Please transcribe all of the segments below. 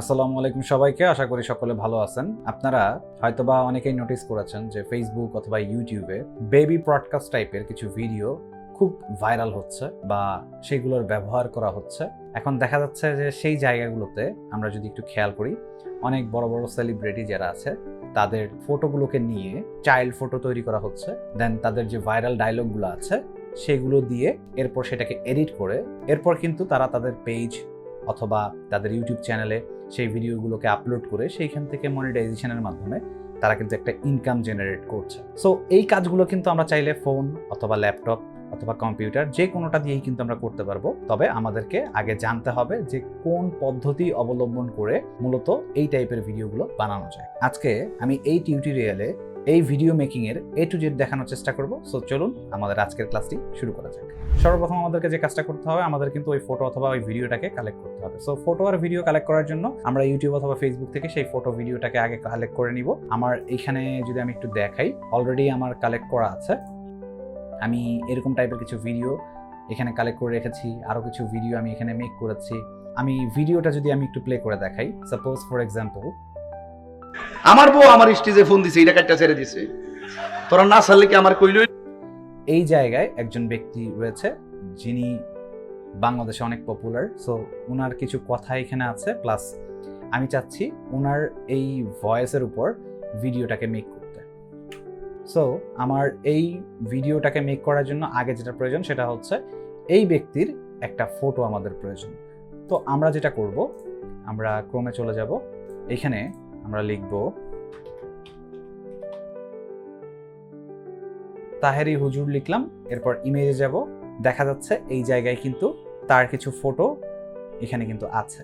আসসালামু আলাইকুম সবাইকে, আশা করি সকলে ভালো আছেন। আপনারা হয়তোবা অনেকেই নোটিস করেছেন যে ফেসবুক অথবা ইউটিউবে বেবি ব্রডকাস্ট টাইপের কিছু ভিডিও খুব ভাইরাল হচ্ছে বা সেগুলোর ব্যবহার করা হচ্ছে। এখন দেখা যাচ্ছে যে সেই জায়গাগুলোতে আমরা যদি একটু খেয়াল করি, অনেক বড় বড় সেলিব্রিটি যারা আছে, তাদের ফটোগুলোকে নিয়ে চাইল্ড ফটো তৈরি করা হচ্ছে। দেন তাদের যে ভাইরাল ডায়লগগুলো আছে, সেগুলো দিয়ে এরপর সেটাকে এডিট করে, এরপর কিন্তু তারা তাদের পেজ অথবা তাদের ইউটিউব চ্যানেলে সেই ভিডিওগুলোকে আপলোড করে সেইখান থেকে মনিটাইজেশনের মাধ্যমে তারা কিন্তু একটা ইনকাম জেনারেট করছে। সো এই কাজগুলো কিন্তু আমরা চাইলে ফোন অথবা ল্যাপটপ অথবা কম্পিউটার যে কোনোটা দিয়েই কিন্তু আমরা করতে পারব। তবে আমাদেরকে আগে জানতে হবে যে কোন পদ্ধতি অবলম্বন করে মূলত এই টাইপের ভিডিওগুলো বানানো যায়। আজকে আমি এই টিউটোরিয়ালে এই ভিডিও মেকিং এর এ টু জেড দেখানোর চেষ্টা করব। সো চলুন আমাদের আজকের ক্লাসটি শুরু করা যাক। সর্বপ্রথম আমাদেরকে যে কাজটা করতে হবে, আমাদের কিন্তু ওই ফটো অথবা ওই ভিডিওটাকে কালেক্ট করতে হবে। সো ফটো আর ভিডিও কালেক্ট করার জন্য আমরা ইউটিউব অথবা ফেসবুক থেকে সেই ফটো ভিডিওটাকে আগে কালেক্ট করে নিব। আমার এখানে যদি আমি একটু দেখাই অলরেডি আমার কালেক্ট করা আছে। আমি এরকম টাইপের কিছু ভিডিও এখানে কালেক্ট করে রেখেছি আরও কিছু ভিডিও আমি এখানে মেক করেছি। আমি ভিডিওটা যদি আমি একটু প্লে করে দেখাই সাপোজ ফর এক্সাম্পল আমার বউ আমার স্টেজে ফোন দিছে, এটা কাটটা ছেড়ে দিছে। তোরা না ছাড়লে কি আমার কইল এই জায়গায় একজন ব্যক্তি রয়েছে, যিনি বাংলাদেশে অনেক পপুলার সো ওনার কিছু কথা এখানে আছে প্লাস আমি চাচ্ছি ওনার এই ভয়েসের উপর ভিডিওটাকে মেক করতে। সো আমার এই ভিডিওটাকে মেক করার জন্য আগে যেটা প্রয়োজন সেটা হচ্ছে এই ব্যক্তির একটা ফটো আমাদের প্রয়োজন। তো আমরা যেটা করব, আমরা ক্রমে চলে যাব। এখানে আমরা লিখব, তাহেরি হুজুর লিখলাম, এরপর ইমেজে যাব, দেখা যাচ্ছে এই জায়গায় কিন্তু তার কিছু ফটো এখানে কিন্তু আছে।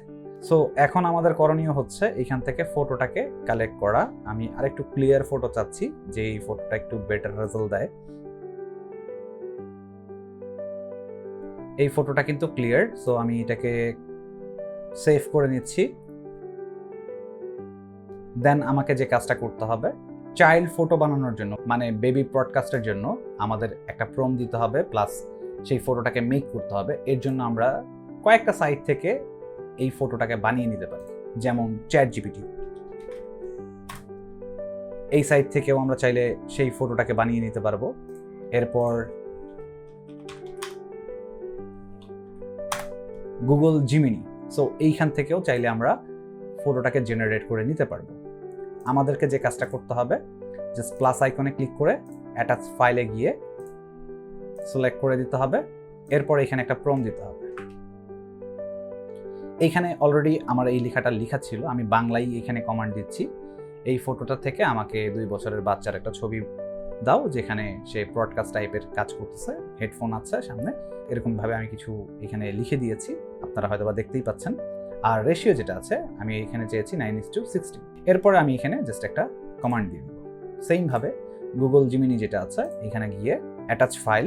সো এখন আমাদের করণীয় হচ্ছে এখান থেকে ফটোটাকে কালেক্ট করা। আমি আরেকটু ক্লিয়ার ফটো চাচ্ছি, যে এই ফটোটা একটু বেটার রেজাল্ট দেয়। এই ফটোটা কিন্তু ক্লিয়ার সো আমি এটাকে সেভ করে নিচ্ছি। দেন আমাকে যে কাজটা করতে হবে চাইল্ড ফটো বানানোর জন্য মানে বেবি ব্রডকাস্টের জন্য আমাদের একটা প্রম দিতে হবে প্লাস সেই ফটোটাকে মেক করতে হবে। এর জন্য আমরা কয়েকটা সাইট থেকে এই ফটোটাকে বানিয়ে নিতে পারি, যেমন চ্যাট জিপিটি এই সাইট থেকেও আমরা চাইলে সেই ফটোটাকে বানিয়ে নিতে পারব। এরপর গুগল জিমিনি সো এইখান থেকেও চাইলে আমরা ফটোটাকে জেনারেট করে নিতে পারব। আমাদেরকে যে কাজটা করতে হবে জাস্ট প্লাস আইকনে ক্লিক করে অ্যাটাচ ফাইলে গিয়ে সিলেক্ট করে দিতে হবে। এরপর এখানে একটা প্রম দিতে হবে। এইখানে অলরেডি আমার এই লেখাটা লেখা ছিল, আমি বাংলায় এখানে কমান্ড দিচ্ছি। এই ফটোটা থেকে আমাকে দুই বছরের বাচ্চার একটা ছবি দাও, যেখানে সে ব্রডকাস্ট টাইপের কাজ করতেছে হেডফোন আছে সামনে। এরকমভাবে আমি কিছু এখানে লিখে দিয়েছি। আপনারা হয়তো বা দেখতেই পাচ্ছেন। আর রেশিও যেটা আছে, আমি এখানে চেয়েছি নাইন ইস টু সিক্সটি এরপরে আমি এখানে জাস্ট একটা কমান্ড দিয়ে দেবো। সেমভাবে গুগল জিমিনি যেটা আছে, এখানে গিয়ে অ্যাটাচ ফাইল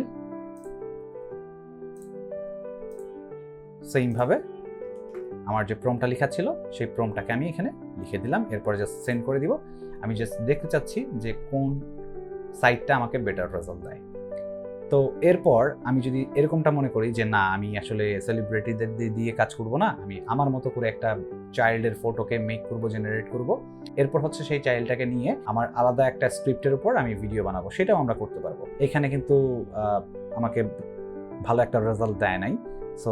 সেইমভাবে আমার যে প্রমটা লেখা ছিল, সেই প্রমটাকে আমি এখানে লিখে দিলাম। এরপরে জাস্ট সেন্ড করে দিব। আমি জাস্ট দেখতে চাচ্ছি যে কোন সাইটটা আমাকে বেটার রেজাল্ট দেয়। তো এরপর আমি যদি এরকমটা মনে করি যে, না, আমি আসলে সেলিব্রিটিদের দিয়ে কাজ করব না, আমি আমার মতো করে একটা চাইল্ডের ফটোকে মেক করব জেনারেট করব। এরপর হচ্ছে সেই চাইল্ডটাকে নিয়ে আমার আলাদা একটা স্ক্রিপ্টের উপর আমি ভিডিও বানাবো, সেটাও আমরা করতে পারব। এখানে কিন্তু আমাকে ভালো একটা রেজাল্ট দেয় নাই। সো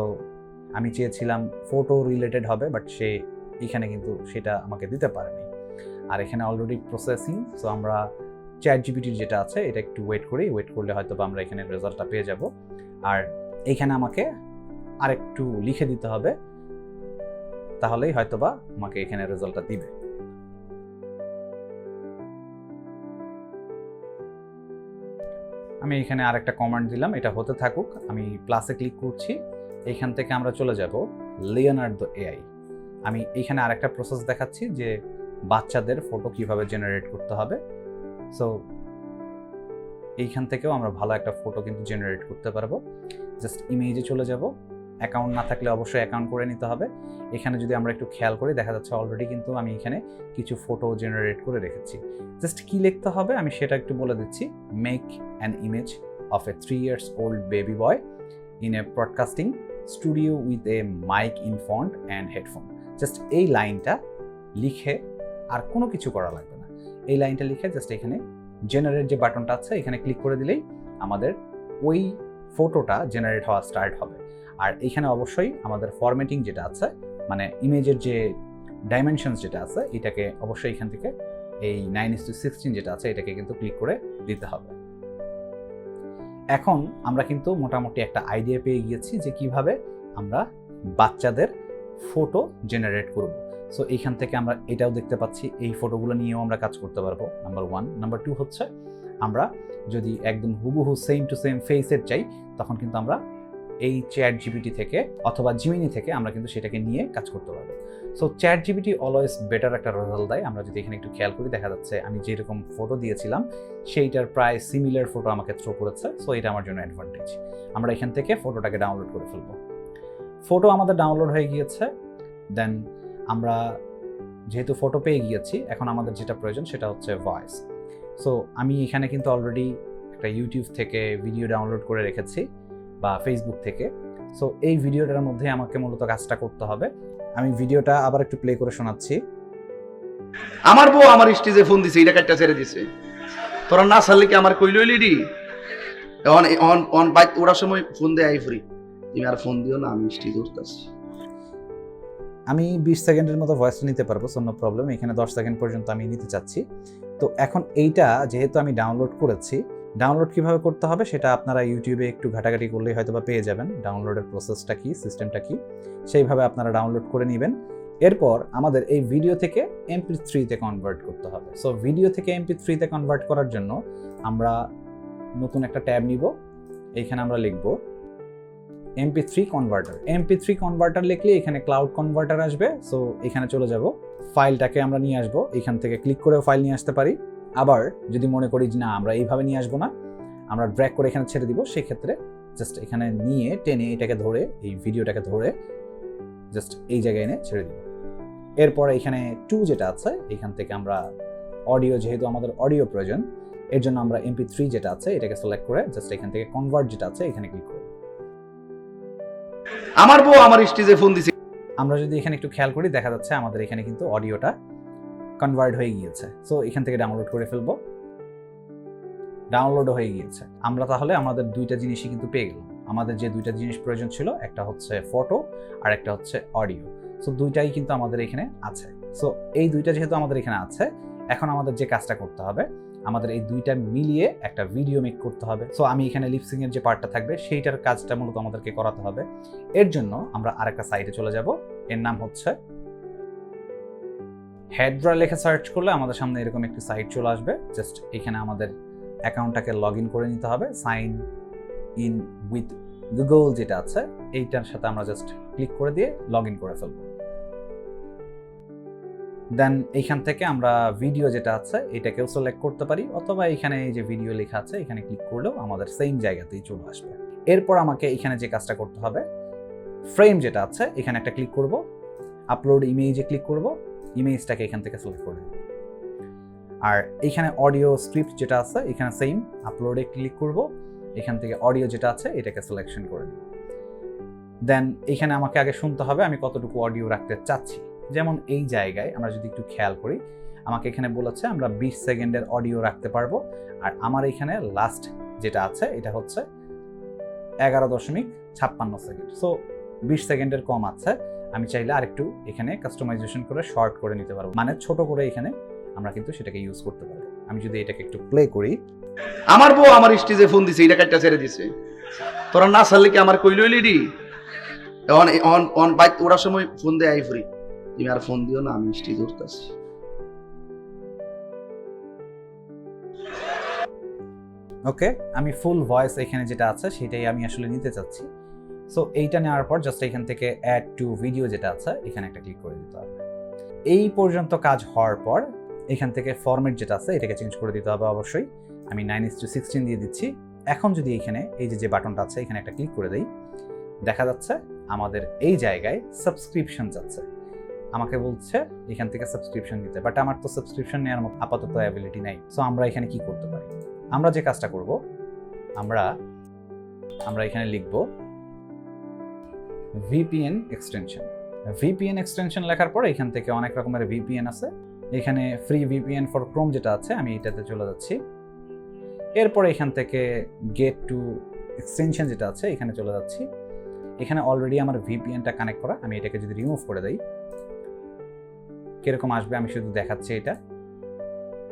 আমি চেয়েছিলাম ফটো রিলেটেড হবে বাট সে এখানে কিন্তু সেটা আমাকে দিতে পারেনি। আর এখানে অলরেডি প্রসেসিং সো আমরা চ্যাট জিপিটির যেটা আছে, এটা একটু ওয়েট করি ওয়েট করলে হয়তো বা আমরা এখানে রেজাল্টটা পেয়ে যাব। আর এইখানে আমাকে আরেকটু লিখে দিতে হবে, তাহলেই হয়তো বা আমাকে এখানে রেজাল্টটা দিবে। আমি এখানে আরেকটা কমান্ড দিলাম, এটা হতে থাকুক, আমি প্লাসে ক্লিক করছি এইখান থেকে আমরা চলে যাব লিওনার্দো এআই আমি এইখানে আরেকটা প্রসেস দেখাচ্ছি যে বাচ্চাদের ফটো কীভাবে জেনারেট করতে হবে। সো এইখান থেকেও আমরা ভালো একটা ফটো কিন্তু জেনারেট করতে পারব। জাস্ট ইমেজে চলে যাব। অ্যাকাউন্ট না থাকলে অবশ্যই অ্যাকাউন্ট করে নিতে হবে। এখানে যদি আমরা একটু খেয়াল করি, দেখা যাচ্ছে অলরেডি কিন্তু আমি এখানে কিছু ফটো জেনারেট করে রেখেছি। জাস্ট কি লিখতে হবে? আমি সেটা একটু বলে দিচ্ছি। Make an image of a three years old baby boy in a broadcasting studio with a mike in font and headphone just এই লাইনটা লিখে আর কোনো কিছু করা লাগবে এই লাইনটা লিখে জাস্ট এখানে জেনারেট যে বাটনটা আছে, এখানে ক্লিক করে দিলেই আমাদের ওই ফটোটা জেনারেট হওয়া স্টার্ট হবে। আর এখানে অবশ্যই আমাদের ফরম্যাটিং যেটা আছে মানে ইমেজের যে ডাইমেনশনস যেটা আছে, এটাকে অবশ্যই এখান থেকে এই নাইন ইস টু সিক্সটিন যেটা আছে, এটাকে কিন্তু ক্লিক করে দিতে হবে। এখন আমরা কিন্তু মোটামুটি একটা আইডিয়া পেয়ে গিয়েছি যে কীভাবে আমরা বাচ্চাদের ফটো জেনারেট করব। সো এইখান থেকে আমরা এটাও দেখতে পাচ্ছি, এই ফটোগুলো নিয়েও আমরা কাজ করতে পারব নাম্বার ওয়ান নাম্বার টু হচ্ছে, আমরা যদি একদম হুবহু সেম টু সেম ফেসের চাই, তখন কিন্তু আমরা এই চ্যাট জিবিটি থেকে অথবা জিমিনি থেকে আমরা কিন্তু সেটাকে নিয়ে কাজ করতে পারব। So chat GPT always better একটা রেজাল্ট দেয়। আমরা যদি এখানে একটু খেয়াল করি, দেখা যাচ্ছে আমি যেরকম ফটো দিয়েছিলাম, সেইটার প্রায় সিমিলার ফটো আমাকে থ্রো করেছে। সো এটা আমার জন্য অ্যাডভান্টেজ আমরা এখান থেকে ফটোটাকে ডাউনলোড করে ফেলব। ফটো আমাদের ডাউনলোড হয়ে গিয়েছে দেন আমরা যেহেতু ফটো পেয়ে গিয়েছি, এখন আমাদের যেটা প্রয়োজন সেটা হচ্ছে ভয়েস সো আমি এখানে কিন্তু অলরেডি একটা ইউটিউব থেকে ভিডিও ডাউনলোড করে রেখেছি বা ফেসবুক থেকে। সো এই ভিডিওটার মধ্যে আমাকে মূলত কাজটা করতে হবে। আমি ভিডিওটা আবার একটু প্লে করে শোনাচ্ছি। আমার বউ আমার স্টেজে ফোন দিছে, এটা কাটটা ছেড়ে দিছে। তোরা না ছাড়লে কি আমার কই লইলি রি? অন অন অন বাইক ওড়ার সময় ফোন দেয় আই ফ্রি তুমি আর ফোন দিও না, আমি স্টেজ উঠতেছি। আমি বিশ সেকেন্ডের মতো ভয়েসটা নিতে পারব সো নো প্রবলেম এখানে দশ সেকেন্ড পর্যন্ত আমি নিতে চাচ্ছি। তো এখন এইটা যেহেতু আমি ডাউনলোড করেছি ডাউনলোড কীভাবে করতে হবে সেটা আপনারা ইউটিউবে একটু ঘাটাঘাটি করলেই হয়তো বা পেয়ে যাবেন। ডাউনলোডের প্রসেসটা কি সিস্টেমটা কি, সেইভাবে আপনারা ডাউনলোড করে নেবেন। এরপর আমাদের এই ভিডিও থেকে এমপি থ্রিতে কনভার্ট করতে হবে। সো ভিডিও থেকে এমপি থ্রিতে কনভার্ট করার জন্য আমরা নতুন একটা ট্যাব নিব। এইখানে আমরা লিখব MP three converter MP three converter লিখলে এখানে ক্লাউড কনভার্টার আসবে সো এখানে চলে যাব। ফাইলটাকে আমরা নিয়ে আসব, এখান থেকে ক্লিক করেও ফাইল নিয়ে আসতে পারি। আবার যদি মনে করি যে না, আমরা এইভাবে নিয়ে আসব না, আমরা ড্র্যাগ করে এখানে ছেড়ে দিব, সেক্ষেত্রে জাস্ট এখানে নিয়ে টেনে এটাকে ধরে, এই ভিডিওটাকে ধরে জাস্ট এই জায়গায় এনে ছেড়ে দিব। এরপর এখানে টু যেটা আছে, এখান থেকে আমরা অডিও যেহেতু আমাদের অডিও প্রয়োজন, এর জন্য আমরা এমপি থ্রি যেটা আছে, এটাকে সিলেক্ট করে জাস্ট এখান থেকে কনভার্ট যেটা আছে, এখানে ক্লিক করব। আমার বউ আমার স্টেজে ফোন দিছে। আমরা যদি এখানে একটু খেয়াল করি, দেখা যাচ্ছে আমাদের এখানে কিন্তু অডিওটা কনভার্ট হয়ে গিয়েছে। সো এখান থেকে ডাউনলোড করে ফেলব। ডাউনলোড হয়ে গিয়েছে। আমরা তাহলে আমাদের দুইটা জিনিসই কিন্তু পেয়ে গেলাম। আমাদের যে দুইটা জিনিস প্রয়োজন ছিল, একটা হচ্ছে ফটো আর একটা হচ্ছে অডিও সো দুইটাই কিন্তু আমাদের এখানে আছে। সো এই দুইটা যেহেতু আমাদের এখানে আছে, এখন আমাদের যে কাজটা করতে হবে আমাদের এই দুইটা মিলিয়ে একটা ভিডিও মেক করতে হবে। সো আমি এখানে লিপসিং এর যে পার্টটা থাকবে, সেইটার কাজটা মূলত আমাদেরকে করাতে হবে। এর জন্য আমরা আরেকটা সাইটে চলে যাব। এর নাম হচ্ছে হেড্রা লেখা সার্চ করলে আমাদের সামনে এরকম একটি সাইট চলে আসবে। জাস্ট এখানে আমাদের অ্যাকাউন্টটাকে লগ ইন করে নিতে হবে। সাইন ইন উইথ গুগল যেটা আছে, এইটার সাথে আমরা জাস্ট ক্লিক করে দিয়ে লগ ইন করে ফেলব। দেন এইখান থেকে আমরা ভিডিও যেটা আছে, এটাকেও সিলেক্ট করতে পারি। অথবা এখানে এই যে ভিডিও লেখা আছে, এখানে ক্লিক করলেও আমাদের সেম জায়গাতেই চলে আসবে। এরপর আমাকে এখানে যে কাজটা করতে হবে ফ্রেম যেটা আছে, এখানে একটা ক্লিক করব। আপলোড ইমেজে ক্লিক করব। ইমেজটাকে এখান থেকে সিলেক্ট করে আর এখানে অডিও স্ক্রিপ্ট যেটা আছে, এখানে সেম আপলোডে ক্লিক করব। এখান থেকে অডিও যেটা আছে, এটাকে সিলেকশন করে দেন এখানে আমাকে আগে শুনতে হবে, আমি কতটুকু অডিও রাখতে চাচ্ছি। যেমন এই জায়গায় আমরা যদি একটু খেয়াল করি, আমাকে এখানে বলেছে আমরা বিশ সেকেন্ডের অডিও রাখতে পারব। আর আমার এখানে লাস্ট যেটা আছে, এটা হচ্ছে এগারো দশমিক ছাপ্পান্ন সেকেন্ড। সো বিশ সেকেন্ডের কম আছে। আমি চাইলে আরেকটু এখানে কাস্টমাইজেশন করে শর্ট করে নিতে পারব। মানে ছোট করে এখানে আমরা কিন্তু সেটাকে ইউজ করতে পারব। আমি যদি এটাকে একটু প্লে করি। আমার বউ আমার স্টেজে ফোন দিছে, এটা কাটটা ছেড়ে দিছে। তোরা না ছাড়লে কি আমার কই লইলি রি অন অন অন বাইক ওড়ার সময় ফোন দেয় আই ফ্রি তুমি আর ফোন দিও না, আমি স্টেজ উঠতেছি ওকে আমি ফুল ভয়েস এখানে যেটা আছে, সেটাই আমি আসলে নিতে চাচ্ছি। সো এইটা নেওয়ার পর জাস্ট এখান থেকে অ্যাড টু ভিডিও যেটা আছে, এখানে একটা ক্লিক করে দিতে হবে। এই পর্যন্ত কাজ হওয়ার পর, এখান থেকে ফরম্যাট যেটা আছে, এটাকে চেঞ্জ করে দিতে হবে অবশ্যই। আমি নাইন ইস টু সিক্সটিন দিয়ে দিচ্ছি। এখন যদি এখানে এই যে যে বাটনটা আছে, এখানে একটা ক্লিক করে দেই, দেখা যাচ্ছে আমাদের এই জায়গায় সাবস্ক্রিপশন যাচ্ছে। আমাকে বলছে, এখান থেকে সাবস্ক্রিপশন দিতে বাট আমার তো সাবস্ক্রিপশন নেওয়ার মতো আপাতত অ্যাবিলিটি নাই। সো আমরা এখানে কি করতে পারি? আমরা যে কাজটা করব, আমরা আমরা এখানে লিখব ভিপিএন এক্সটেনশন ভিপিএন এক্সটেনশন লেখার পর এখান থেকে অনেক রকমের ভিপিএন আছে। এখানে ফ্রি ভিপিএন ফর ক্রোম যেটা আছে, আমি এটাতে চলে যাচ্ছি। এরপর এখান থেকে গেট টু এক্সটেনশন যেটা আছে, এখানে চলে যাচ্ছি। এখানে অলরেডি আমার ভিপিএনটা কানেক্ট করা, আমি এটাকে যদি রিমুভ করে দেই কীরকম আসবে? আমি শুধু দেখাচ্ছি এটা।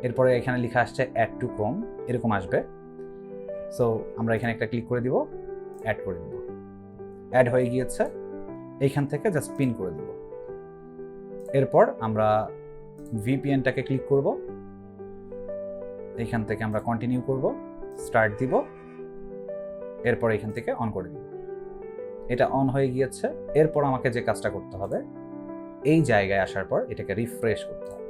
এরপরে এখানে লেখা আসছে অ্যাড টু ক্রোম এরকম আসবে। সো আমরা এখানে একটা ক্লিক করে দিব অ্যাড করে দিব। অ্যাড হয়ে গিয়েছে। এইখান থেকে জাস্ট পিন করে দিব। এরপর আমরা ভিপিএনটাকে ক্লিক করব। এইখান থেকে আমরা কন্টিনিউ করব স্টার্ট দিব। এরপর এখান থেকে অন করে দিব। এটা অন হয়ে গিয়েছে। এরপর আমাকে যে কাজটা করতে হবে এই জায়গায় আসার পর এটাকে রিফ্রেশ করতে হবে।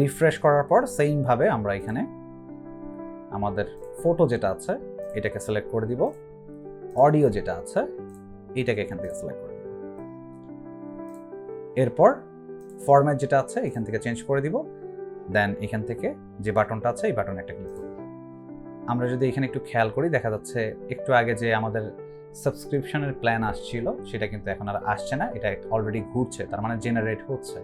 রিফ্রেশ করার পর সেইমভাবে আমরা এখানে আমাদের ফটো যেটা আছে, এটাকে সিলেক্ট করে দিব। অডিও যেটা আছে, এটাকে এখান থেকে সিলেক্ট করে দিব। এরপর ফরম্যাট যেটা আছে, এখান থেকে চেঞ্জ করে দিব। দেন এখান থেকে যে বাটনটা আছে, এই বাটনে একটা ক্লিক করব। আমরা যদি এখানে একটু খেয়াল করি, দেখা যাচ্ছে একটু আগে যে আমাদের সাবস্ক্রিপশনের প্ল্যান আসছিল, সেটা কিন্তু এখন আর আসছে না, এটা অলরেডি ঘুরছে, তার মানে জেনারেট হচ্ছে।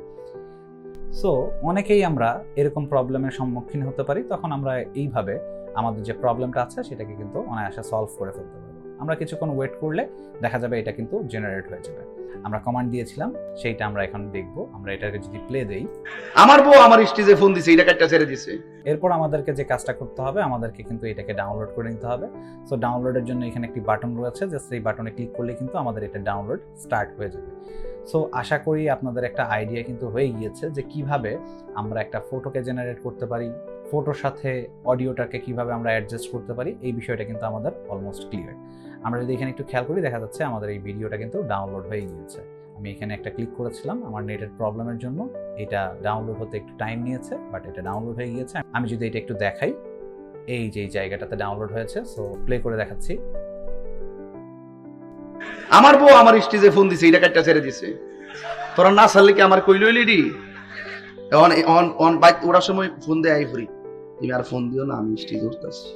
সো অনেকেই আমরা এরকম প্রবলেমের সম্মুখীন হতে পারি, তখন আমরা এইভাবে আমাদের যে প্রবলেমটা আছে, সেটাকে কিন্তু অনায়াসে সলভ করে ফেলতে পারব আমরা কিছুক্ষণ ওয়েট করলে দেখা যাবে এটা কিন্তু জেনারেট হয়ে যাবে। আমরা কমান্ড দিয়েছিলাম সেইটা আমরা এখন দেখব। আমরা এটাকে যদি প্লে দেই। আমার বউ আমার স্টেজে ফোন দিছে এটা কাটটা ছেড়ে দিছে। এরপর আমাদেরকে যে কাজটা করতে হবে আমাদেরকে কিন্তু এটাকে ডাউনলোড করে নিতে হবে। সো ডাউনলোডের জন্য এখানে একটি বাটন রয়েছে যে সেই বাটনে ক্লিক করলে কিন্তু আমাদের এটা ডাউনলোড স্টার্ট হয়ে যাবে। সো আশা করি আপনাদের একটা আইডিয়া কিন্তু হয়ে গিয়েছে যে কীভাবে আমরা একটা ফটোকে জেনারেট করতে পারি। ফটোর সাথে অডিওটাকে কীভাবে আমরা অ্যাডজাস্ট করতে পারি, এই বিষয়টা কিন্তু আমাদের অলমোস্ট ক্লিয়ার আমরা যদি এখানে একটু খেয়াল করি, দেখা যাচ্ছে আমাদের এই ভিডিওটা কিন্তু ডাউনলোড হয়ে গিয়েছে। আমি এখানে একটা ক্লিক করেছিলাম আমার নেটের প্রবলেমের জন্য। এটা ডাউনলোড হতে একটু টাইম নিয়েছে বাট এটা ডাউনলোড হয়ে গিয়েছে। আমি যদি এটা একটু দেখাই, এই যে জায়গাটাতে ডাউনলোড হয়েছে সো প্লে করে দেখাচ্ছি। আমার বউ আমার স্টেজে ফোন দিছে, এটা কাটটা ছেড়ে দিছে। তোরা না ছাড়লে কি আমার কইল লিডি অন অন অন বাইক ওড়ার সময় ফোন দেয় আই ফ্রি তুমি আর ফোন দিও না, আমি স্টেজ উঠতেছি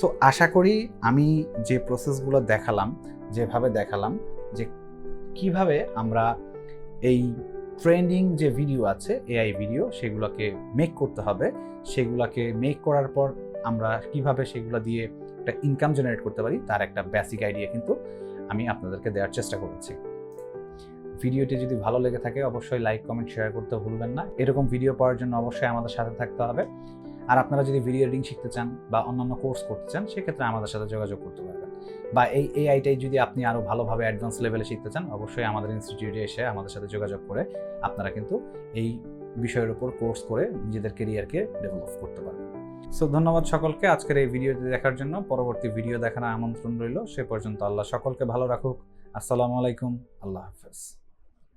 সো আশা করি আমি যে প্রসেসগুলো দেখালাম, যেভাবে দেখালাম, যে কীভাবে আমরা এই ট্রেন্ডিং যে ভিডিও আছে এআই ভিডিও সেগুলোকে মেক করতে হবে, সেগুলোকে মেক করার পর আমরা কীভাবে সেগুলো দিয়ে একটা ইনকাম জেনারেট করতে পারি, তার একটা বেসিক আইডিয়া কিন্তু আমি আপনাদেরকে দেওয়ার চেষ্টা করেছি। ভিডিওটি যদি ভালো লেগে থাকে, অবশ্যই লাইক কমেন্ট শেয়ার করতে ভুলবেন না। এরকম ভিডিও পাওয়ার জন্য অবশ্যই আমাদের সাথে থাকতে হবে। আর আপনারা যদি ভিডিও এডিটিং শিখতে চান বা অন্যান্য কোর্স করতে চান, সেক্ষেত্রে আমাদের সাথে যোগাযোগ করতে পারবেন। বা এই এআইটাই যদি আপনি আরও ভালোভাবে অ্যাডভান্স লেভেলে শিখতে চান, অবশ্যই আমাদের ইনস্টিটিউটে এসে আমাদের সাথে যোগাযোগ করে আপনারা কিন্তু এই বিষয়ের উপর কোর্স করে নিজেদের কেরিয়ারকে ডেভেলপ করতে পারবেন। সো ধন্যবাদ সকলকে আজকের এই ভিডিওটি দেখার জন্য। পরবর্তী ভিডিও দেখার আমন্ত্রণ রইল। সে পর্যন্ত আল্লাহ সকলকে ভালো রাখুক। আসসালামু আলাইকুম। আল্লাহ হাফেজ।